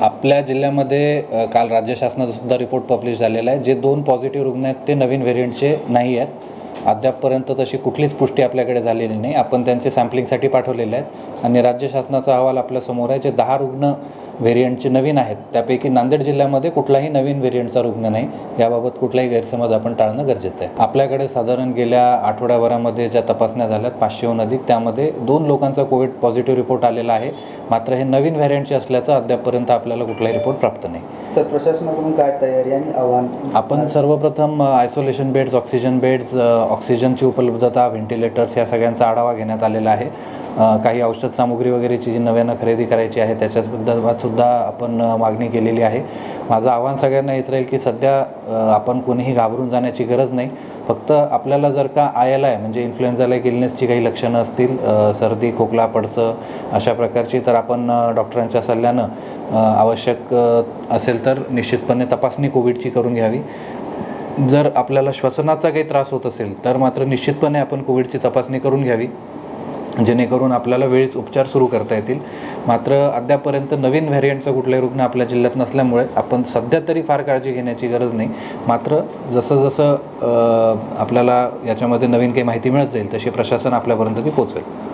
आपल्या जिल्ह्यामध्ये काल राज्य शासनाचा सुद्धा रिपोर्ट पब्लिश झालेला आहे. जे दोन पॉझिटिव्ह रुग्ण आहेत ते नवीन व्हेरियंटचे नाही आहेत. अद्यापपर्यंत तशी कुठलीच पुष्टी आपल्याकडे झालेली नाही. आपण त्यांचे सॅम्पलिंगसाठी पाठवलेले आहेत. आणि राज्य शासनाचा अहवाल आपल्यासमोर आहे जे दहा रुग्ण व्हेरियंटचे नवीन आहेत. त्यापैकी नांदेड जिल्ह्यामध्ये कुठलाही नवीन व्हेरियंटचा रुग्ण नाही. याबाबत कुठलाही गैरसमज आपण टाळणं गरजेचं आहे. आपल्याकडे साधारण गेल्या आठवड्याभरामध्ये ज्या तपासण्या झाल्यात पाचशेहून अधिक त्यामध्ये दोन लोकांचा कोविड पॉझिटिव्ह रिपोर्ट आलेला आहे. मात्र हे नवीन व्हेरियंटचे असल्याचं अद्यापपर्यंत आपल्याला कुठलाही रिपोर्ट प्राप्त नाही. सर प्रशासनाकडून काय तयारी आणि आव्हान? आपण सर्वप्रथम आयसोलेशन बेड्स ऑक्सिजन बेड्स ऑक्सिजनची उपलब्धता व्हेंटिलेटर्स या सगळ्यांचा आढावा घेण्यात आलेला आहे. काही औषध सामुग्री वगैरेची जी नव्यानं खरेदी करायची आहे त्याच्या संदर्भात सुद्धा आपण मागणी केलेली आहे. माझं आव्हान सगळ्यांना हेच राहील की सध्या आपण कोणीही घाबरून जाण्याची गरज नाही. फक्त आपल्याला जर का आय एल आय म्हणजे इन्फ्लुएन्झा लाईक इलनेसची काही लक्षणं असतील सर्दी खोकला पडसं अशा प्रकारची तर आपण डॉक्टरांच्या सल्ल्यानं आवश्यक असेल तर निश्चितपणे तपासणी कोविडची करून घ्यावी. जर आपल्याला श्वसनाचा काही त्रास होत असेल तर मात्र निश्चितपणे आपण कोविडची तपासणी करून घ्यावी. जेणेकरून आपल्याला वेळीच उपचार सुरू करता येतील. मात्र अद्यापर्यंत नवीन व्हेरियंटचा कुठलाही रुग्ण आपल्या जिल्ह्यात नसल्यामुळे आपण सध्या तरी फार काळजी घेण्याची गरज नाही. मात्र जसं जसं आपल्याला याच्यामध्ये नवीन काही माहिती मिळत जाईल तशी प्रशासन आपल्यापर्यंत ती पोचवेल